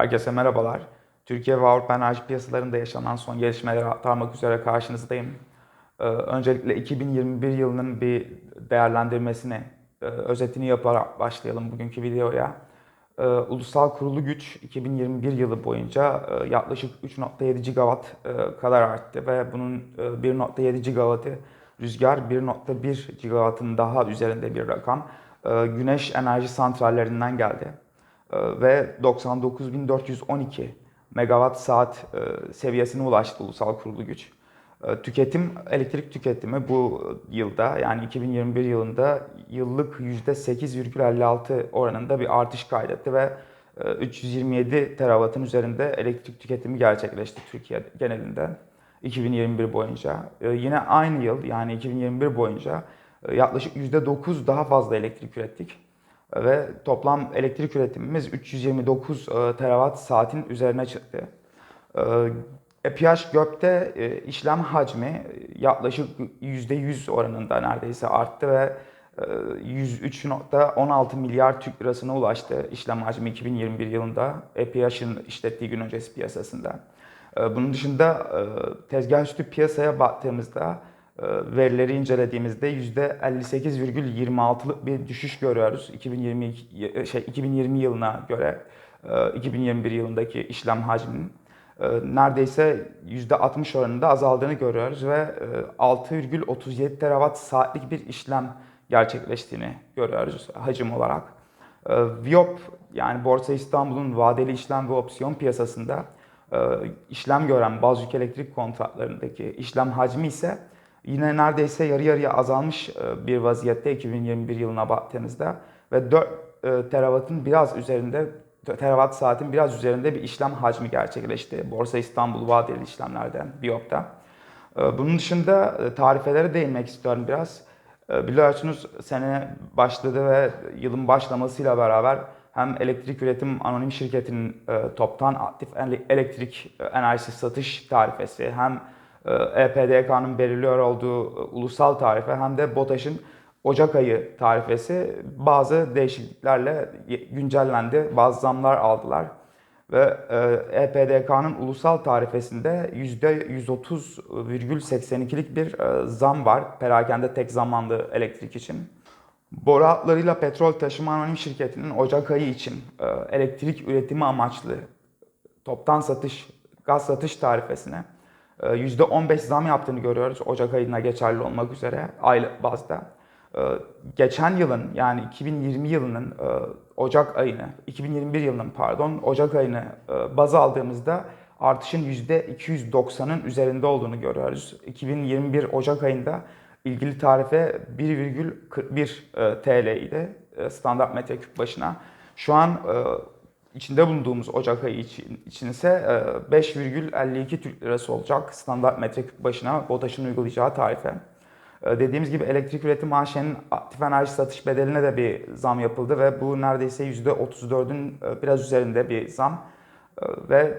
Herkese merhabalar. Türkiye ve Avrupa enerji piyasalarında yaşanan son gelişmeleri aktarmak üzere karşınızdayım. Ee, öncelikle 2021 yılının bir değerlendirmesini, e, özetini yaparak başlayalım bugünkü videoya. Ee, Ulusal Kurulu Güç 2021 yılı boyunca e, yaklaşık 3.7 gigawatt e, kadar arttı ve bunun e, 1.7 gigawattı rüzgar, 1.1 gigawattın daha üzerinde bir rakam e, güneş enerji santrallerinden geldi. E, ve 99.412 megawatt saat e, seviyesine ulaştı ulusal kurulu güç. E, Tüketim, elektrik tüketimi bu yılda yani 2021 yılında yıllık %8,56 oranında bir artış kaydetti ve e, 327 terawattın üzerinde elektrik tüketimi gerçekleşti Türkiye genelinde 2021 boyunca. E, Yine aynı yıl yani 2021 boyunca e, yaklaşık %9 daha fazla elektrik ürettik ve toplam elektrik üretimimiz 329 e, terawatt saatin üzerine çıktı. E, EPH gökte e, işlem hacmi yaklaşık %100 oranında neredeyse arttı ve e, 103.16 milyar Türk lirasına ulaştı işlem hacmi 2021 yılında EPH'in işlettiği gün öncesi piyasasında. E, Bunun dışında e, tezgah üstü piyasaya baktığımızda e, verileri incelediğimizde %58,26'lık bir düşüş görüyoruz 2020 şey 2020 yılına göre e, 2021 yılındaki işlem hacminin e, neredeyse %60 oranında azaldığını görüyoruz ve e, 6,37 terawatt saatlik bir işlem gerçekleştiğini görüyoruz hacim olarak. E, Viop yani Borsa İstanbul'un vadeli işlem ve opsiyon piyasasında e, işlem gören bazı yük elektrik kontratlarındaki işlem hacmi ise yine neredeyse yarı yarıya azalmış e, bir vaziyette 2021 yılına baktığımızda ve 4 e, terawattın biraz üzerinde terawatt saatin biraz üzerinde bir işlem hacmi gerçekleşti. Borsa İstanbul vadeli işlemlerden Biyop'ta. E, Bunun dışında tarifelere değinmek istiyorum biraz. Biliyorsunuz sene başladı ve yılın başlamasıyla beraber hem elektrik üretim anonim şirketinin toptan aktif ele- elektrik enerjisi satış tarifesi hem EPDK'nın belirliyor olduğu e, ulusal tarife hem de BOTAŞ'ın Ocak ayı tarifesi bazı değişikliklerle güncellendi. Bazı zamlar aldılar. Ve e, EPDK'nın ulusal tarifesinde %130,82'lik bir e, zam var. Perakende tek zamanlı elektrik için. Boru hatlarıyla petrol taşıma anonim şirketinin Ocak ayı için e, elektrik üretimi amaçlı toptan satış, gaz satış tarifesine e, %15 zam yaptığını görüyoruz Ocak ayına geçerli olmak üzere aylık bazda. E, Geçen yılın yani 2020 yılının e, Ocak ayını, 2021 yılının pardon Ocak ayını e, baz aldığımızda artışın %290'ın üzerinde olduğunu görüyoruz. 2021 Ocak ayında ilgili tarife 1,41 e, TL idi standart metreküp başına. Şu an içinde bulunduğumuz Ocak ayı için, için ise e, 5,52 Türk Lirası olacak standart metreküp başına BOTAŞ'ın uygulayacağı tarife. E, Dediğimiz gibi elektrik üretim AŞ'nin aktif enerji satış bedeline de bir zam yapıldı ve bu neredeyse %34'ün e, biraz üzerinde bir zam. E, Ve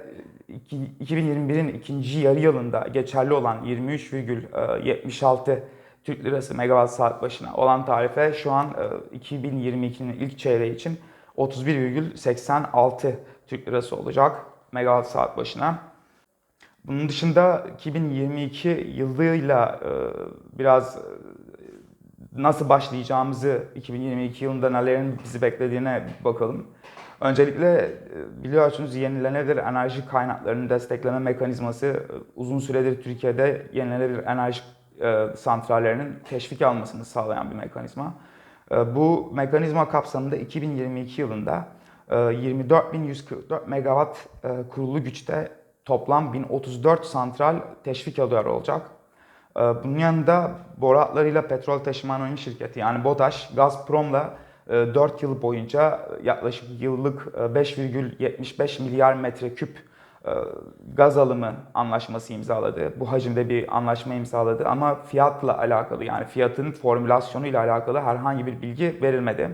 iki- 2021'in ikinci yarı yılında geçerli olan 23,76 Türk Lirası megawatt saat başına olan tarife şu an e, 2022'nin ilk çeyreği için 31,86 Türk Lirası olacak megawatt saat başına. Bunun dışında 2022 yılıyla e, biraz e, nasıl başlayacağımızı 2022 yılında nelerin bizi beklediğine bakalım. Öncelikle e, biliyorsunuz yenilenebilir enerji kaynaklarını destekleme mekanizması uzun süredir Türkiye'de yenilenebilir enerji santrallerinin teşvik almasını sağlayan bir mekanizma. E, Bu mekanizma kapsamında 2022 yılında e, 24.144 megawatt e, kurulu güçte toplam 1034 santral teşvik alıyor olacak. Ee, Bunun yanında boru hatlarıyla petrol taşıma anonim şirketi yani BOTAŞ, Gazprom'la 4 yıl boyunca yaklaşık yıllık e, 5,75 milyar metreküp e, gaz alımı anlaşması imzaladı. Bu hacimde bir anlaşma imzaladı ama fiyatla alakalı yani fiyatın formülasyonuyla alakalı herhangi bir bilgi verilmedi.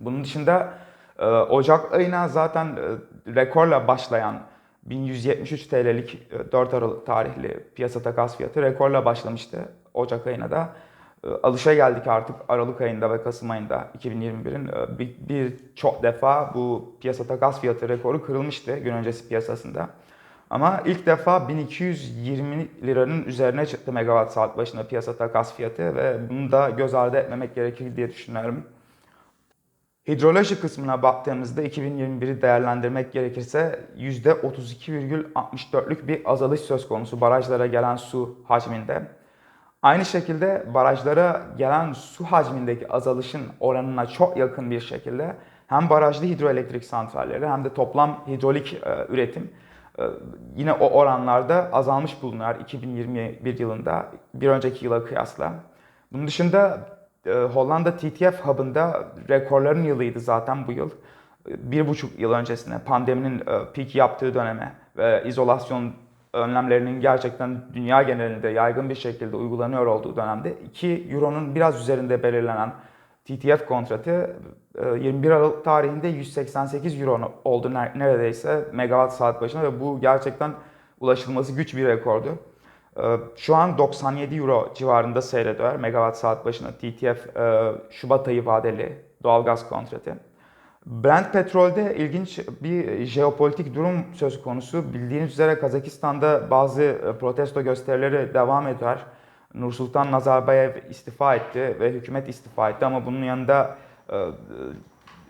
Bunun dışında e, Ocak ayına zaten e, rekorla başlayan 1173 TL'lik e, 4 Aralık tarihli piyasa takas fiyatı rekorla başlamıştı Ocak ayına da. E, Alışa geldik artık Aralık ayında ve Kasım ayında 2021'in e, bir, birçok defa bu piyasa takas fiyatı rekoru kırılmıştı gün öncesi piyasasında. Ama ilk defa 1220 liranın üzerine çıktı megawatt saat başına piyasa takas fiyatı ve bunu da göz ardı etmemek gerekir diye düşünüyorum. Hidroloji kısmına baktığımızda 2021'i değerlendirmek gerekirse %32,64'lük bir azalış söz konusu barajlara gelen su hacminde. Aynı şekilde barajlara gelen su hacmindeki azalışın oranına çok yakın bir şekilde hem barajlı hidroelektrik santralleri hem de toplam hidrolik e, üretim e, yine o oranlarda azalmış bulunuyor 2021 yılında bir önceki yıla kıyasla. Bunun dışında e, Hollanda TTF hub'ında rekorların yılıydı zaten bu yıl. E, Bir buçuk yıl öncesine pandeminin e, peak yaptığı döneme ve izolasyon önlemlerinin gerçekten dünya genelinde yaygın bir şekilde uygulanıyor olduğu dönemde 2 euronun biraz üzerinde belirlenen TTF kontratı e, 21 Aralık tarihinde 188 euro oldu ner- neredeyse megawatt saat başına ve bu gerçekten ulaşılması güç bir rekordu. E, Şu an 97 euro civarında seyrediyor megawatt saat başına TTF e, Şubat ayı vadeli doğalgaz kontratı. Brent petrolde ilginç bir jeopolitik durum söz konusu. Bildiğiniz üzere Kazakistan'da bazı e, protesto gösterileri devam ediyor. Nursultan Nazarbayev istifa etti ve hükümet istifa etti ama bunun yanında e, e,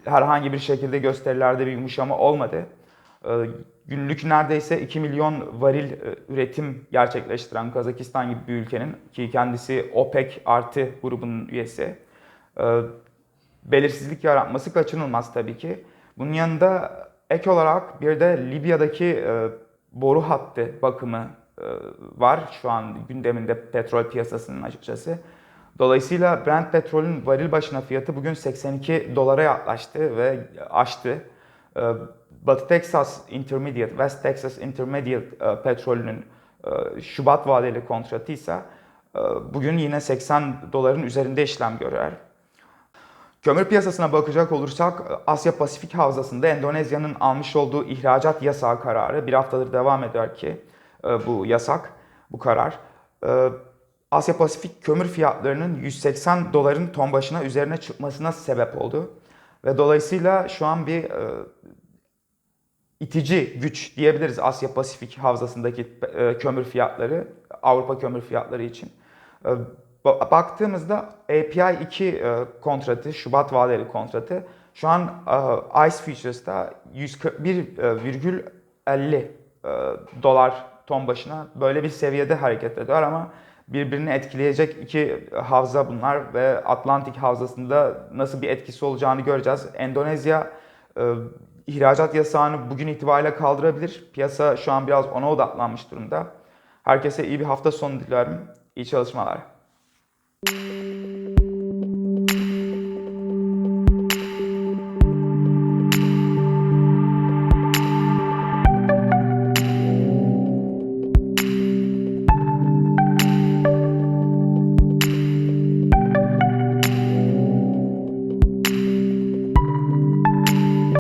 herhangi bir şekilde gösterilerde bir yumuşama olmadı. Günlük neredeyse 2 milyon varil üretim gerçekleştiren Kazakistan gibi bir ülkenin ki kendisi OPEC artı grubunun üyesi belirsizlik yaratması kaçınılmaz tabii ki. Bunun yanında ek olarak bir de Libya'daki e, boru hattı bakımı e, var şu an gündeminde petrol piyasasının açıkçası. Dolayısıyla Brent petrolün varil başına fiyatı bugün 82 dolara yaklaştı ve aştı. E, Batı Texas Intermediate, West Texas Intermediate e, petrolünün e, Şubat vadeli kontratı ise e, bugün yine 80 doların üzerinde işlem görüyor. Kömür piyasasına bakacak olursak Asya Pasifik Havzası'nda Endonezya'nın almış olduğu ihracat yasağı kararı bir haftadır devam ediyor ki e, bu yasak, bu karar. e, Asya Pasifik kömür fiyatlarının 180 doların ton başına üzerine çıkmasına sebep oldu. Ve dolayısıyla şu an bir e, itici güç diyebiliriz Asya Pasifik Havzası'ndaki kömür fiyatları, Avrupa kömür fiyatları için. Ba- Baktığımızda API 2 e, kontratı, Şubat vadeli kontratı şu an e, ICE Futures'ta 141,50 e, dolar ton başına böyle bir seviyede hareket ediyor ama birbirini etkileyecek iki havza bunlar ve Atlantik havzasında nasıl bir etkisi olacağını göreceğiz. Endonezya ihracat yasağını bugün itibariyle kaldırabilir. Piyasa şu an biraz ona odaklanmış durumda. Herkese iyi bir hafta sonu diliyorum. İyi çalışmalar. Thank you.